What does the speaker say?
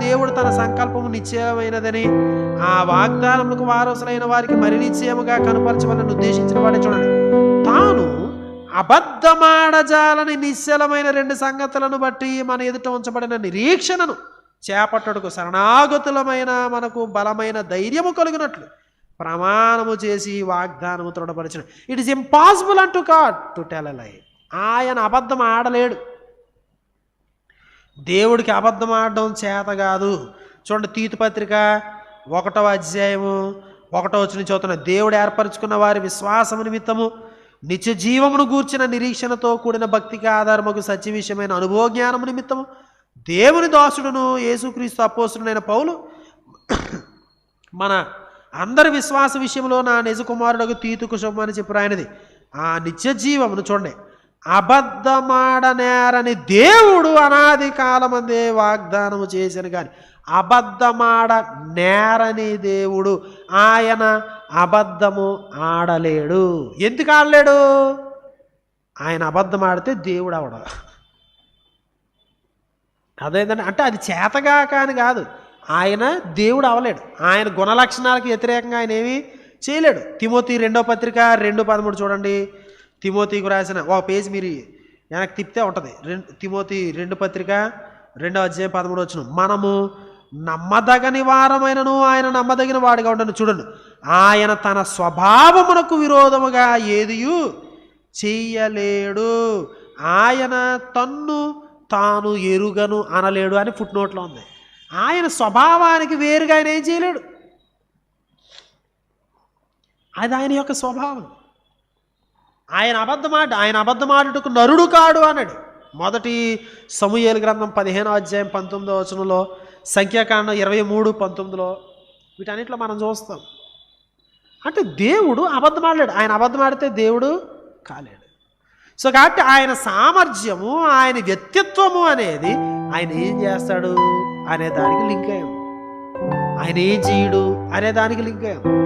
దేవుడు తన సంకల్పము నిశ్చయమైనదని ఆ వాగ్దానములకు వారసులైన వారికి మరి నిశ్చయముగా కనుపరచవాలని ఉద్దేశించిన వాడే చూడండి. తాను అబద్ధమాడజాలని నిశ్చలమైన రెండు సంగతులను బట్టి మన ఎదుట ఉంచబడిన నిరీక్షణను చేపట్టడుకు శరణాగతులమైన మనకు బలమైన ధైర్యము కలిగినట్లు ప్రమాణము చేసి వాగ్దానము తృఢపరిచిన ఇట్ ఇస్ ఇంపాసిబుల్ అంటూ కాడ్ టు టెల్ లై ఆయన అబద్ధం ఆడలేడు. దేవుడికి అబద్ధం ఆడడం చేత కాదు. చూడండి తీతు పత్రిక ఒకటవ అధ్యాయము ఒకటో వచ్చిన చదువుతున్న దేవుడు ఏర్పరచుకున్న వారి విశ్వాసము నిమిత్తము నిత్య జీవమును గూర్చిన నిరీక్షణతో కూడిన భక్తికి ఆధారముకు సత్య విషయమైన అనుభవ జ్ఞానము నిమిత్తము దేవుని దాసుడును యేసుక్రీస్తు అపోసుడైన పౌలు మన అందరి విశ్వాస విషయంలో నా నిజకుమారుడకు తీతుకు శుభమని చెప్పి ఆయనది ఆ నిత్య జీవమును చూడండి. అబద్ధమాడనేరని దేవుడు అనాది కాలమందే వాగ్దానము చేసిన కానీ అబద్ధమాడ నేరని దేవుడు ఆయన అబద్ధము ఆడలేడు. ఎందుకు ఆడలేడు? ఆయన అబద్ధం ఆడితే దేవుడు అవడ అదేంటంటే అంటే అది చేతగాక అని కాదు. ఆయన దేవుడు అవలేడు. ఆయన గుణలక్షణాలకు వ్యతిరేకంగా ఆయన ఏమీ చేయలేడు. తిమోతి రెండో పత్రిక రెండు పదమూడు చూడండి. తిమోతికి రాసిన ఒక పేజ్ మీరు వెనక్కి తిప్పితే ఉంటుంది. రెండు తిమోతి రెండు పత్రిక రెండో అధ్యాయం పదమూడు వచ్చిన మనము నమ్మదగని వారమైనను ఆయన నమ్మదగిన వాడిగా ఉండను. చూడండి. ఆయన తన స్వభావమునకు విరోధముగా ఏదియు చెయ్యలేడు ఆయన తన్ను తాను ఎరుగను అనలేడు అని ఫుట్ నోట్లో ఉంది. ఆయన స్వభావానికి వేరుగా ఆయన ఏం చేయలేడు? అది ఆయన యొక్క స్వభావం. ఆయన అబద్ధమాట ఆయన అబద్ధమాడుటకు నరుడు కాడు అన్నాడు. మొదటి సమూహేలు గ్రంథం పదిహేనో అధ్యాయం పంతొమ్మిదో వచనంలో సంఖ్యాకాండం ఇరవై మూడు పంతొమ్మిదిలో వీటన్నిటిలో మనం చూస్తాం. అంటే దేవుడు అబద్ధమాడలేడు. ఆయన అబద్ధమాడితే దేవుడు కాలేడు. సో కాబట్టి ఆయన సామర్థ్యము ఆయన వ్యక్తిత్వము అనేది ఆయన ఏం చేస్తాడు అనే దానికి లింక్ అయ్యాం. ఆయన ఏం చేయడు అనే దానికి లింక్ అయ్యాం.